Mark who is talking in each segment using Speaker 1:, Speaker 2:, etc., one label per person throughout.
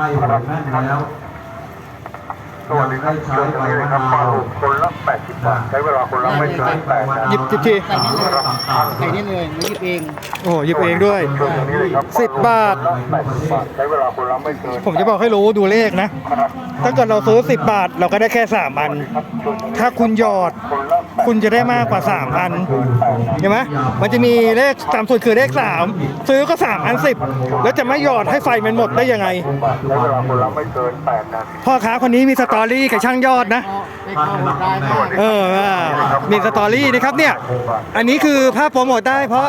Speaker 1: ให้หวยแม่นแล้ว
Speaker 2: สวัสดีครับเชิญตรงนี้เลยครับป้าลูกคนละ80บาทใช้เวลาคนละไม่เกิน8นา
Speaker 3: หยิ
Speaker 2: ที
Speaker 3: บจิบที
Speaker 1: ใส่นี่เลยต่าง
Speaker 4: ใส่นี่เลยหนูหยิบเอง
Speaker 3: โอ้หยิบเองด้วย
Speaker 2: เชิญตรงนี้เลยครับ
Speaker 3: สิบบาท
Speaker 2: 80บาทใช้เวลาคนละไม่เกิน
Speaker 3: ผมจะบอกให้รู้ดูเลขนะ ถ้าเกิดเราซื้อ10บาทเราก็ได้แค่3อัน ถ้าคุณหยอด คุณจะได้มากกว่า 3 อันเห็นไหมมันจะมีเลขตามสุดคือเลข 3 ซื้อก็ 3 อัน 10 แล้วจะไม่หยอดให้ไฟมันหมดได้ยังไง พ่อค้าคนนี้มีสตอรี่กับช่างยอดนะ
Speaker 4: เอ
Speaker 3: อมีสตอรี่นะครับเนี่ย อันนี้คือภาพโปรโมทได้เพราะ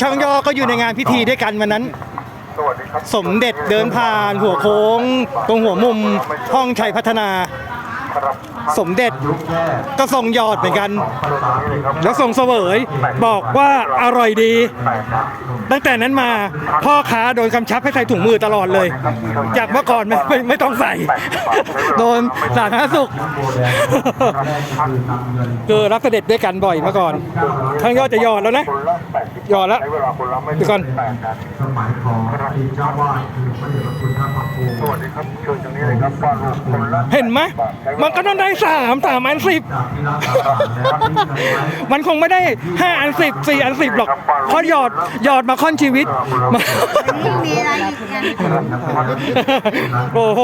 Speaker 3: ช่างยอดก็อยู่ในงานพิธีด้วยกันวันนั้น
Speaker 2: ส
Speaker 3: มเด็จเดินผ่านหัวโค้ง ตรงหัวมุมห้องชัยพัฒนา สมเด็จ
Speaker 1: ยุคแค่
Speaker 3: ก็ส่งยอดเหมือนกัน
Speaker 1: ภาษา
Speaker 2: นี่เลยครับ
Speaker 3: แล้วส่งเสวยบอกว่าอร่อยดี
Speaker 2: 8นาที
Speaker 3: ตั้งแต่นั้นมาพ่อค้าโดนกำชับให้ใส่ถุงมือตลอดเลยจากเมื่อก่อนไม่ไม่ไม่ต้องใส่ โดนสาธารณสุข
Speaker 1: โบแดงคือนำเงิน
Speaker 3: คือรับเสด็จด้วยกันบ่อยเมื่อก่อนทั้งยอดจะหยอดแล้วนะ
Speaker 2: คนละ80
Speaker 3: หยอดแล้ว
Speaker 2: ใช้เวลาคนละไม่
Speaker 3: เดี๋ยวก่อน
Speaker 2: 8นาที
Speaker 1: สมัยของอดีตเจ้าวาดคือพระเดชพระคุณท่านพระครู
Speaker 2: สวัสดีครับเชิญตรงนี้เลยครับป้าลูกคนละ
Speaker 3: เห็นไหมมันก็ต้องได้สามสามอันสิบ
Speaker 1: จากที่ร้านต่างๆนะครับที่เคยไว้
Speaker 3: มันคงไม่ได้ห้าอันสิบสี่อันสิบหรอกเพราะหยอดหยอดมาค่อนชีวิต
Speaker 5: ยังมีอะไรอีกอัน
Speaker 3: โอ้โห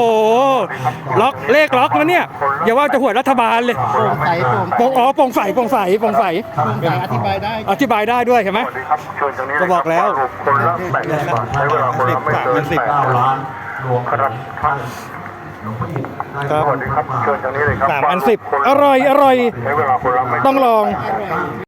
Speaker 3: ล็อกเลขล็อกแล้วเนี่ยอย่าว่าจะหวยรัฐบาลเลย
Speaker 4: โปร่งใสโปร่ง
Speaker 3: โปร่งอ๋อโปร่งใสโปร่งใสโปร่งใส
Speaker 4: โปร่งใสอธิบายได้
Speaker 3: อธิบายได้ด้วยเห็นไหม
Speaker 2: สวัสดีครับเชิญตรงนี้
Speaker 3: ก็บอกแล้ว
Speaker 2: คนละแปดสิบบาทใช้เวลาคนละไม่เกิน
Speaker 3: สิบ
Speaker 2: แปด
Speaker 1: เก้า
Speaker 2: นา
Speaker 1: ล้า
Speaker 2: ที
Speaker 1: นรวม
Speaker 2: ครับ
Speaker 1: ท่านหลวงพ่ออิฐได้
Speaker 3: ครับ
Speaker 2: สวัสดีครับเชิญตรงนี้เลยครับ
Speaker 3: สามอันสิบอร่อยอร่อย
Speaker 2: ใช้เวลาคนละไม่เกิน
Speaker 3: ต้องลอง
Speaker 4: อร่อย